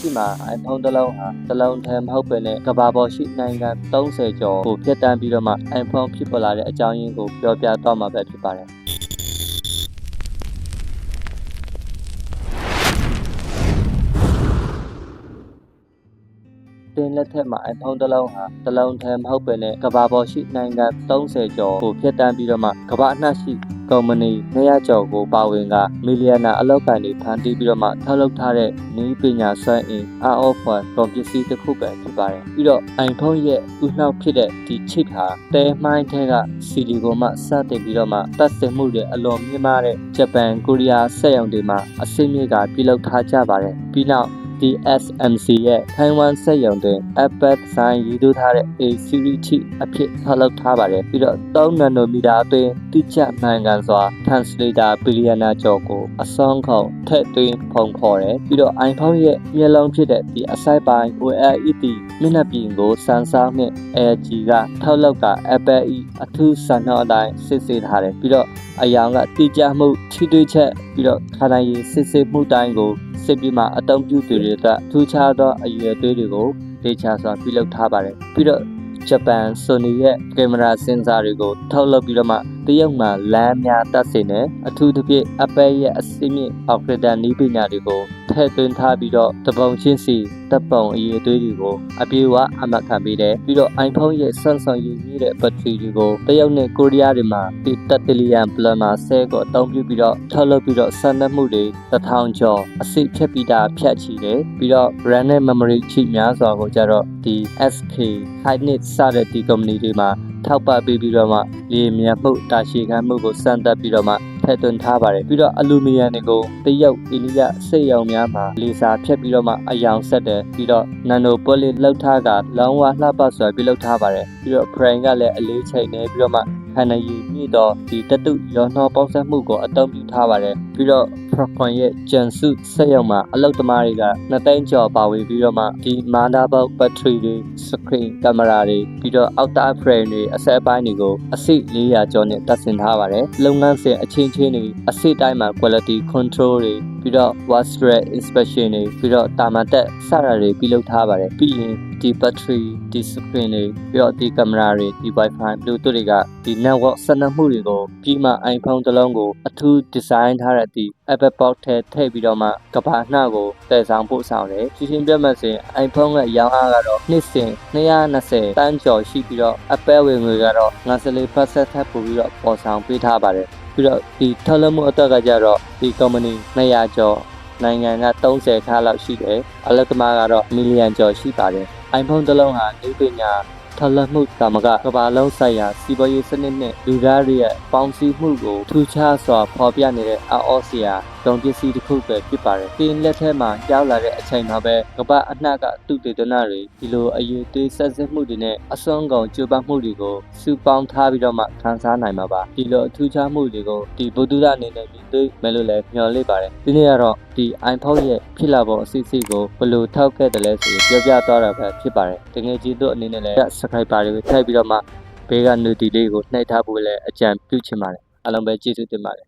ရှိမှာ iPhone တစ်လုံးဟာတစ်လုံးထဲမဟုတ်ပဲနဲ့ကမ္ဘာပေါ်ရှိနိုင်ငံ30ကျော်ကိုဖြတ်တန်းပြီးတော့မှ iPhone ဖြစ်ပေါ်လာတဲ့အကြောင်းရင်းကိုပြောပြတော့မှာပဲဖြစ်ပါတယ်တင်လက်ထက်မှာ iPhone တစ်လုံးဟာတစ်လုံးထဲမဟုတ်ပဲနဲ့ကမ္ဘာပေါ်ရှိနိုင်ငံ30ကျော်ကိုဖြတ်တန်းပြီးတော့မှကမ္ဘာအနှံ့ရှိ ကုမ္ပဏီ200ကျော်ကိုပါဝင်ကမီလီယံနာအလောက်ကန်တွေဖန်တီးပြီးတော့မှထုတ်လုပ်ထားတဲ့နည်းပညာစွမ်းအင်အားအော့ဖွယ်ကုန်ပစ္စည်းတစ်ခုပဲဖြစ်ပါတယ်ပြီးတော့ iPhone ရဲ့ဥနှောက်ဖြစ်တဲ့ဒီ chip ဟာတဲမိုင်းထဲကဆီလီကွန်မှစတင်ပြီးတော့မှပတ်စင်မှုတွေအလွန်မြင့်မားတဲ့ဂျပန်ကိုရီးယားစက်ရုံတွေမှာအစိမ့်မြစ်ကပြုလုပ်ထားကြပါတယ်ပြီးနောက် TSMC ရဲ့ထိုင်ဝမ်စက်ရုံတွင် Apple Design ရည်သွထားတဲ့ A series chip အဖြစ်ထုတ်လုပ်ထားပါတယ်ပြီးတော့3 nanometer အတွင်းတိကျမှန်ကန်စွာ translator billionaire ကျော်ကိုအစွမ်းကုန်ထည့်သွင်းဖုံခေါ်တယ်ပြီးတော့ iPhone ရဲ့မျက်လုံးဖြစ်တဲ့ဒီအစိုက်ပိုင်း OLED မျက်နှာပြင်ကို Samsung နဲ့ LG ကထုတ်လုပ်တာ Apple ၏အထူးစံနှုန်းအတိုင်းစစ်ဆေးထားတယ်ပြီးတော့အယောင်ကတိကျမှုထိတွေ့ချက်ပြီးတော့ခန္ဓာရည်စစ်ဆေးမှုတိုင်းကို စစ်ပြီးမှအတုံးပြုသူတွေအတွက်ထူးခြားသောအရွယ်သွေးတွေကိုဒေချာစွာပြုလုပ်ထားပါတယ်ပြီးတော့ဂျပန် Sony ရဲ့ကင်မရာစင်ဆာတွေကိုထုတ်လုပ်ပြီးတော့မှ တရုတ်မှာလမ်းများတက်စေနဲ့အထူးသဖြင့် Apple ရဲ့အစိမြင့် operator နည်းပညာတွေကိုထည့်သွင်းထားပြီးတော့တပုံချင်းစီတပ်ပုံအရေးသွေးတွေကိုအပြေအဝအမှတ်ခံပေးတယ်ပြီးတော့ iPhone ရဲ့ Samsung ရည်ကြီးတဲ့ battery တွေကိုတရုတ်နဲ့ကိုရီးယားတွေမှာဒီတက်တလီယံပလမာဆဲကိုအသုံးပြုပြီးတော့ထုတ်လုပ်ပြီးတော့စမ်းသပ်မှုတွေတစ်ထောင်ကျော်အစိတ်ဖြတ်ပြီးတာဖြတ်ချီတယ်ပြီးတော့ RAM နဲ့ memory chip များစွာကိုကြတော့ဒီ SK Hynix စတဲ့ဒီ company တွေမှာ ထောက်ပံ့ပေးပြီးတော့မှလေမြန်မှုတာရှည်ခံမှုကိုစမ်းသပ်ပြီးတော့မှထည့်သွင်းထားပါတယ်ပြီးတော့အလူမီနီယံတွေကိုတရုတ်အိန္ဒိယစိတ်ရောင်များမှာလေစာဖြတ်ပြီးတော့မှအယောင်ဆက်တယ်ပြီးတော့ nano poly လောက်ထားကလောင်းဝလှပစွာပြုလုပ်ထားပါတယ်ပြီးတော့ frame ကလည်းအလေးချိန်နေပြီးတော့မှခန္ဓာရည်မြင့်တော့ဒီတတုရောနှောပေါင်းစပ်မှုကိုအသုံးပြုထားပါတယ်ပြီးတော့ Procon ရဲ့ဂျန်စုစက်ရုံမှာအလုပ်သမားတွေကနှစ်သိန်းကျော်ပါဝင်ပြီးတော့မှဒီမာနာဘောက် battery တွေ screen ကင်မရာတွေပြီးတော့ outer frame တွေအဆက်အပိုင်းတွေကိုအစိ400ကျော်နဲ့တပ်ဆင်ထားပါတယ်လုပ်ငန်းစဉ်အချင်းချင်းတွေအစိတိုင်းမှာ quality control တွေပြီးတော့ washrate inspection တွေပြီးတော့တာမန်တက်စတာတွေပြုလုပ်ထားပါတယ်ပြီးရင်ဒီ battery ဒီ screen တွေပြီးတော့ဒီကင်မရာတွေဒီ wifi bluetooth တွေကဒီ network ဆက်နပ်မှုတွေကိုပြီးမှ iPhone တစ်လုံးကိုအထူး design ထားတဲ့ဒီ Apple Box ထဲထည့်ပြီးတော့မှကဘာနှကိုတည်ဆောင်ပို့ဆောင်တယ်ရှင်းရှင်းပြမှဆိုရင် iPhone ရဲ့ရောင်းအားကတော့နှစ်စဉ်220တန်းကျော်ရှိပြီးတော့ Apple ဝင်ငွေကတော့54%ထပ်ပို့ပြီးတော့ပေါ်ဆောင်ပေးထားပါတယ်ပြီးတော့ဒီထုတ်လုပ်မှုအတွက်ကကြတော့ဒီ company 200ကျော်နိုင်ငံက30ခါလောက်ရှိတယ်အလက်သမားကတော့မီလီယံကျော်ရှိပါတယ် iPhone တစ်လုံးဟာဒီပညာထုတ်လုပ်မှုတာမကကမ္ဘာလုံးဆိုင်ရာစီးပွားရေးစနစ်နဲ့လူသားတွေရဲ့ပေါင်းစည်းမှုကိုထူးခြားစွာဖော်ပြနေတဲ့အော်စရာ ကုန်ပစ္စည်းတစ်ခုပဲဖြစ်ပါတယ်။တင်းလက်ထက်မှာရောက်လာတဲ့အချိန်မှာပဲကမ္ဘာအနှံ့ကသူတေသနတွေဒီလိုအရေးသေးဆက်စစ်မှုတွေနဲ့အစွမ်းကုန်ကြိုးပမ်းမှုတွေကိုစုပေါင်းထားပြီးတော့မှခန်းစားနိုင်မှာပါ။ဒီလိုအထူးခြားမှုတွေကိုဒီဗုဒ္ဓအနေနဲ့မြင်တွေ့မယ်လို့လည်းမျှော်လင့်ပါတယ်။ဒီနေ့ကတော့ဒီ iPhone ရဲ့ဖြစ်လာပုံအစီအစီကိုဘယ်လိုထောက်ခဲ့တယ်လဲဆိုပြီးပြောပြသွားတာပဲဖြစ်ပါတယ်။တကယ်ကြီးတို့အနေနဲ့လည်း subscriber တွေကိုထည့်ပြီးတော့မှဘေးက notification လေးကိုနှိပ်ထားဖို့လည်းအကြံပြုချင်ပါတယ်။အားလုံးပဲကျေးဇူးတင်ပါတယ်